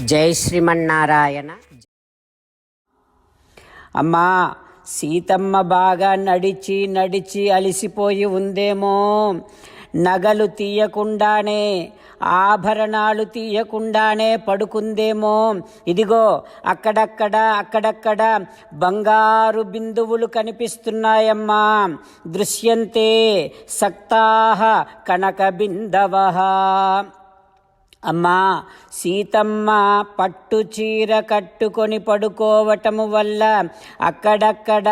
జై శ్రీమన్నారాయణ. అమ్మా సీతమ్మ బాగా నడిచి నడిచి అలిసిపోయి ఉందేమో. నగలు తీయకుండానే ఆభరణాలు తీయకుండానే పడుకుందేమో. ఇదిగో అక్కడక్కడ అక్కడక్కడ బంగారు బిందువులు కనిపిస్తున్నాయమ్మా. దృశ్యంతే సక్తాహ కనక బిందవః అమ్మా సీతమ్మ పట్టు చీర కట్టుకొని పడుకోవటము వల్ల అక్కడక్కడ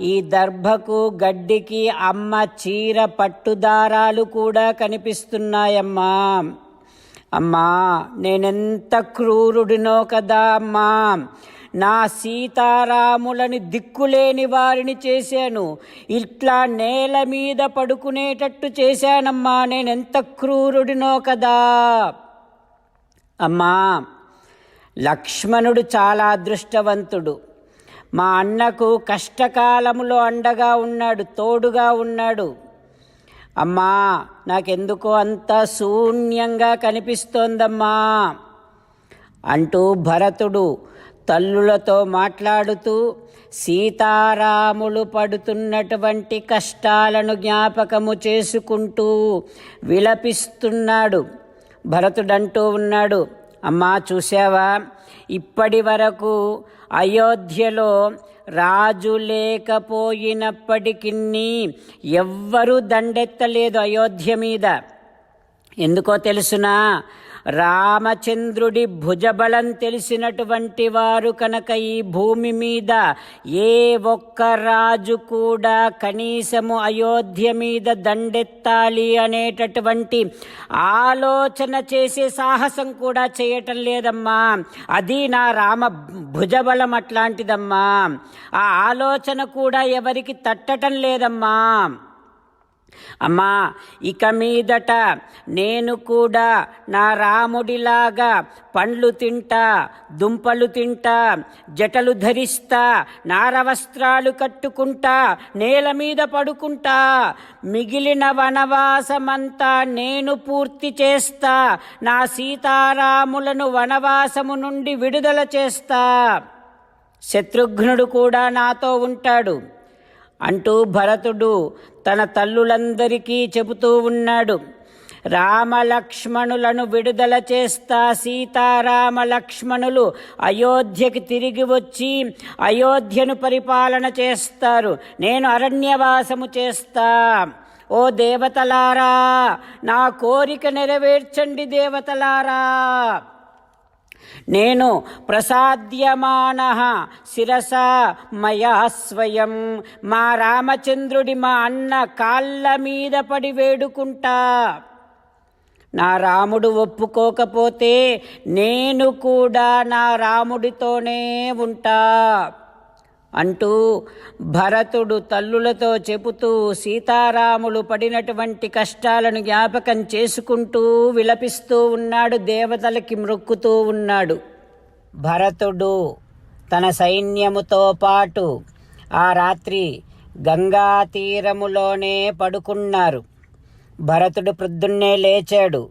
ఈ దర్భకు గడ్డికి అమ్మ చీర పట్టుదారాలు కూడా కనిపిస్తున్నాయమ్మా. అమ్మా నేనెంత క్రూరుడినో కదా అమ్మా. నా సీతారాములని దిక్కులేని వారిని చేశాను. ఇట్లా నేల మీద పడుకునేటట్టు చేశానమ్మా. నేనెంత క్రూరుడినో కదా. అమ్మా లక్ష్మణుడు చాలా అదృష్టవంతుడు. మా అన్నకు కష్టకాలములో అండగా ఉన్నాడు తోడుగా ఉన్నాడు. అమ్మా నాకెందుకో అంత శూన్యంగా కనిపిస్తోందమ్మా. అంటూ భరతుడు తల్లులతో మాట్లాడుతూ సీతారాములు పడుతున్నటువంటి కష్టాలను జ్ఞాపకము చేసుకుంటూ విలపిస్తున్నాడు. భరతుడంటూ ఉన్నాడు అమ్మా చూసావా ఇప్పటి వరకు అయోధ్యలో రాజు లేకపోయినప్పటికీ ఎవ్వరూ దండెత్తలేదు అయోధ్య మీద. ఎందుకో తెలుసునా? రామచంద్రుడి భుజబలం తెలిసినటువంటి వారు కనుక ఈ భూమి మీద ఏ ఒక్క రాజు కూడా కనీసము అయోధ్య మీద దండెత్తాలి అనేటటువంటి ఆలోచన చేసే సాహసం కూడా చేయటం లేదమ్మా. అది నా రామ భుజబలం అట్లాంటిదమ్మా. ఆ ఆలోచన కూడా ఎవరికి తట్టటం లేదమ్మా. అమ్మా ఇక మీదట నేను కూడా నా రాముడిలాగా పండ్లు తింటా దుంపలు తింటా జటలు ధరిస్తా నారవస్త్రాలు కట్టుకుంటా నేల మీద పడుకుంటా మిగిలిన వనవాసమంతా నేను పూర్తి చేస్తా నా సీతారాములను వనవాసము నుండి విడుదల చేస్తా. శత్రుఘ్నుడు కూడా నాతో ఉంటాడు. అంటూ భరతుడు తన తల్లులందరికీ చెబుతూ ఉన్నాడు. రామలక్ష్మణులను విడుదల చేస్తా సీతారామ లక్ష్మణులు అయోధ్యకి తిరిగి వచ్చి అయోధ్యను పరిపాలన చేస్తారు. నేను అరణ్యవాసము చేస్తా. ఓ దేవతలారా నా కోరిక నెరవేర్చండి దేవతలారా. నేను ప్రసాద్యమాన శిరస మయా స్వయం. మా రామచంద్రుడి మా అన్న కాళ్ళ మీద పడి వేడుకుంటా. నా రాముడు ఒప్పుకోకపోతే నేను కూడా నా రాముడితోనే ఉంటా. అంటూ భరతుడు తల్లులతో చెబుతూ సీతారాములు పడినటువంటి కష్టాలను జ్ఞాపకం చేసుకుంటూ విలపిస్తూ ఉన్నాడు దేవతలకి మ్రొక్కుతూ ఉన్నాడు. భరతుడు తన సైన్యముతో పాటు ఆ రాత్రి గంగా తీరములోనే పడుకున్నారు. భరతుడు ప్రొద్దున్నే లేచాడు.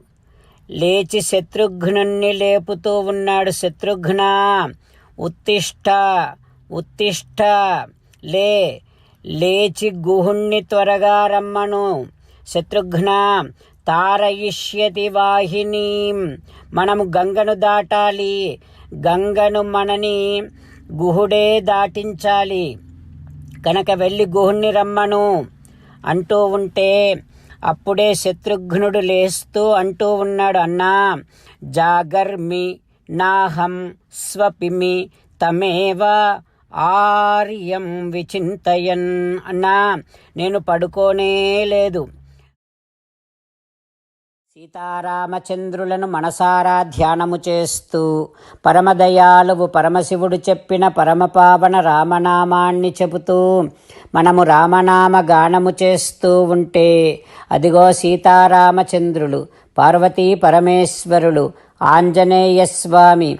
లేచి శత్రుఘ్నుణ్ణి లేపుతూ ఉన్నాడు. శత్రుఘ్న ఉత్తిష్ట ఉత్తిష్ట. లే లేచి గుహుణ్ణి త్వరగా రమ్మను. శత్రుఘ్న తారయిష్యతి వాహినీం. మనము గంగను దాటాలి. గంగను మనని గుహుడే దాటించాలి. కనుక వెళ్ళి గుహుణ్ణి రమ్మను. అంటూ ఉంటే అప్పుడే శత్రుఘ్నుడు లేస్తూ అంటూ ఉన్నాడు అన్నా జాగర్మి నాహం స్వపిమి తమేవ ఆర్యం విచింతయన్ అన్నా. నేను పడుకోనే లేదు. సీతారామచంద్రులను మనసారా ధ్యానము చేస్తూ పరమదయాలువు పరమశివుడు చెప్పిన పరమపావన రామనామాన్ని చెబుతూ మనము రామనామ గానము చేస్తూ ఉంటే అదిగో సీతారామచంద్రులు పార్వతీ పరమేశ్వరులు ఆంజనేయ స్వామి